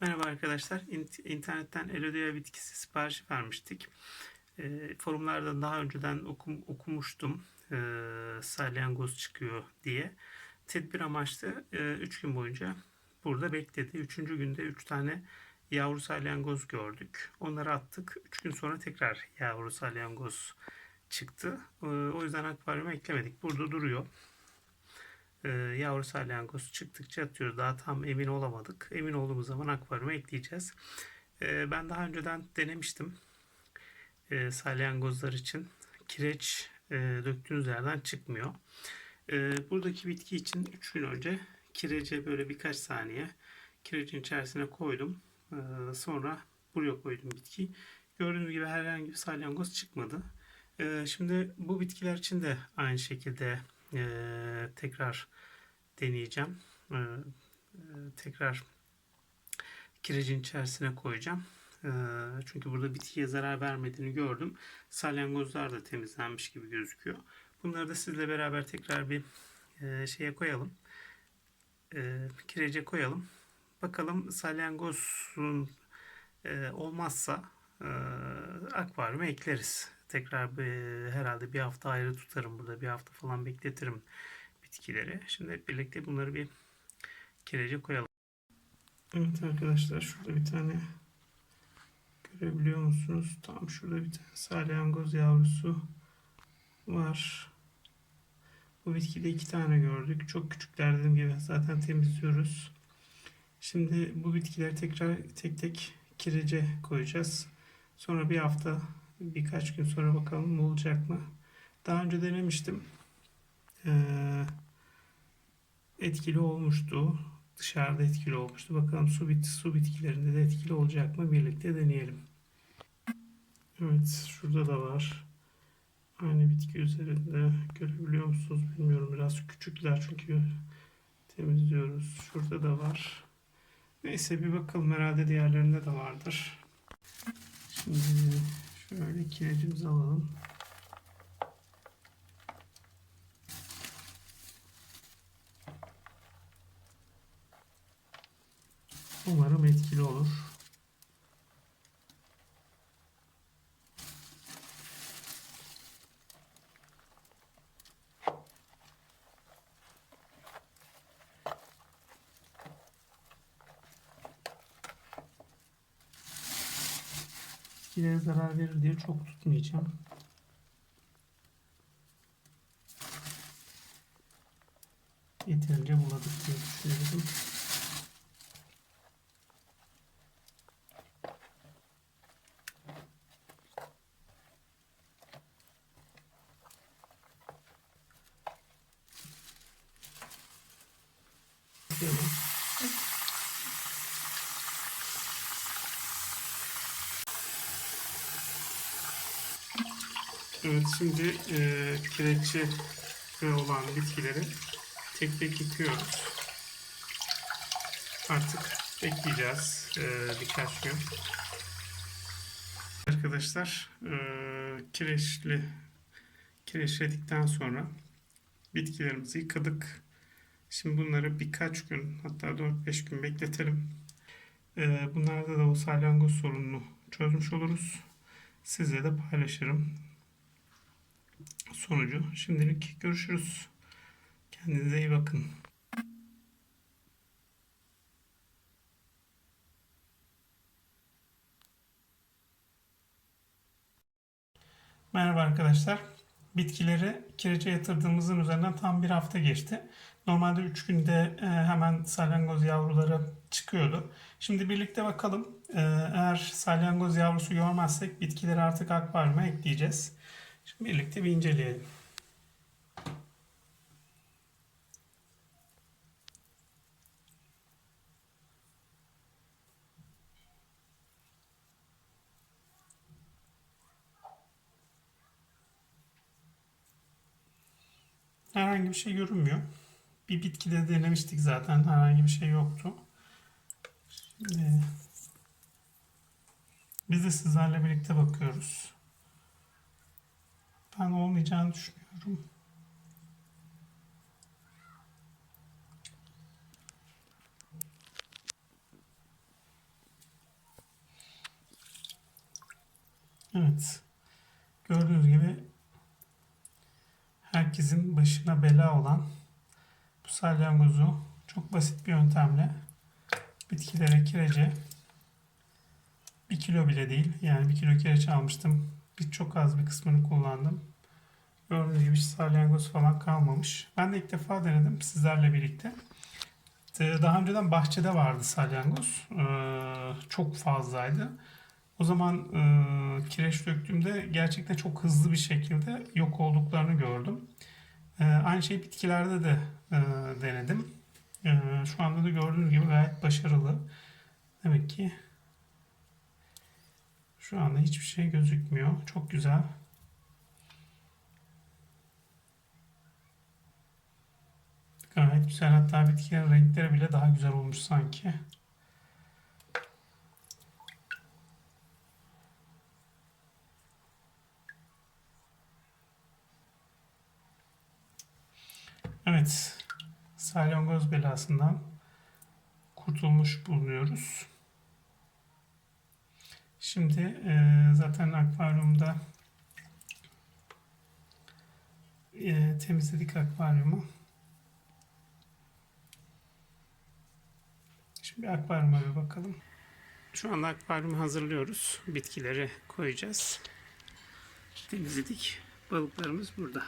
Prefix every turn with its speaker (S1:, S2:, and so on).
S1: Merhaba arkadaşlar. İnt- İnternetten Elodia bitkisi siparişi vermiştik. E, forumlarda daha önceden okum, okumuştum. E, salyangoz çıkıyor diye. Tedbir amaçlı 3 gün boyunca burada bekledi. Üçüncü günde 3 tane yavru salyangoz gördük. Onları attık. 3 gün sonra tekrar yavru salyangoz çıktı. E, o yüzden akvaryuma eklemedik. Burada duruyor e, yavru salyangoz çıktıkça atıyoruz. Daha tam emin olamadık. Emin olduğumuz zaman akvaryuma ekleyeceğiz. E, ben daha önceden denemiştim. E, salyangozlar için kireç e, döktüğünüz yerden çıkmıyor. Buradaki bitki için 3 gün önce kirece böyle birkaç saniye kirecin içerisine koydum. Sonra buraya koydum bitkiyi. Gördüğünüz gibi herhangi bir salyangoz çıkmadı. Şimdi bu bitkiler için de aynı şekilde e, tekrar deneyeceğim. E, tekrar kirecin içerisine koyacağım. E, çünkü burada bitkiye zarar vermediğini gördüm. Salyangozlar da temizlenmiş gibi gözüküyor. Bunları da sizle beraber tekrar bir e, şeye koyalım. E, kirece koyalım. Bakalım salyangozun e, olmazsa e, akvaryuma ekleriz. Tekrar bir, herhalde bir hafta ayrı tutarım burada. Bir hafta falan bekletirim bitkileri. Şimdi hep birlikte bunları bir kirece koyalım. Evet arkadaşlar şurada bir tane görebiliyor musunuz? Tam şurada bir tane salyangoz yavrusu var. Bu bitkide iki tane gördük. Çok küçükler dediğim gibi zaten temizliyoruz. Şimdi bu bitkileri tekrar tek tek kirece koyacağız. Sonra bir hafta birkaç gün sonra bakalım olacak mı. Daha önce denemiştim. Ee, etkili olmuştu. Dışarıda etkili olmuştu. Bakalım su, bit su bitkilerinde de etkili olacak mı? Birlikte deneyelim. Evet, şurada da var. Aynı bitki üzerinde görebiliyor musunuz bilmiyorum. Biraz küçükler çünkü temizliyoruz. Şurada da var. Neyse bir bakalım herhalde diğerlerinde de vardır. Şimdi şöyle kirecimizi alalım. Umarım etkili olur. Bitkilere zarar verir diye çok tutmayacağım. Yeterince buladık düşünüyorum. Evet şimdi e, kireçli olan bitkileri tek tek yıkıyoruz. Artık bekleyeceğiz e, birkaç gün. Arkadaşlar e, kireçli kireçledikten sonra bitkilerimizi yıkadık. Şimdi bunları birkaç gün hatta 4-5 gün bekletelim. E, bunlarda da o salyangoz sorununu çözmüş oluruz. Sizle de paylaşırım sonucu. Şimdilik görüşürüz. Kendinize iyi bakın. Merhaba arkadaşlar. Bitkileri kirece yatırdığımızın üzerinden tam bir hafta geçti. Normalde 3 günde e, hemen salyangoz yavruları çıkıyordu. Şimdi birlikte bakalım. E, eğer salyangoz yavrusu görmezsek bitkileri artık akvaryuma ekleyeceğiz. Şimdi birlikte bir inceleyelim. Herhangi bir şey görünmüyor. Bir bitkide denemiştik zaten. Herhangi bir şey yoktu. Şimdi biz de sizlerle birlikte bakıyoruz yarayacağını düşünüyorum. Evet. Gördüğünüz gibi herkesin başına bela olan bu salyangozu çok basit bir yöntemle bitkilere kirece 1 kilo bile değil yani 1 kilo kireç almıştım. Bir çok az bir kısmını kullandım. Gördüğünüz gibi salyangoz falan kalmamış. Ben de ilk defa denedim sizlerle birlikte. Ee, Daha önceden bahçede vardı salyangoz. Ee, Çok fazlaydı. O zaman e, kireç döktüğümde gerçekten çok hızlı bir şekilde yok olduklarını gördüm. Ee, Aynı şeyi bitkilerde de e, denedim. Şu anda da gördüğünüz gibi gayet başarılı. Demek ki şu anda hiçbir şey gözükmüyor. Çok güzel. Güzel. Hatta bitkilerin renkleri bile daha güzel olmuş sanki. Evet. Salyangoz belasından kurtulmuş bulunuyoruz. Şimdi e, zaten akvaryumda e, temizledik akvaryumu. Şimdi akvaryuma bir bakalım. Şu anda akvaryumu hazırlıyoruz. Bitkileri koyacağız. Temizledik. Balıklarımız burada.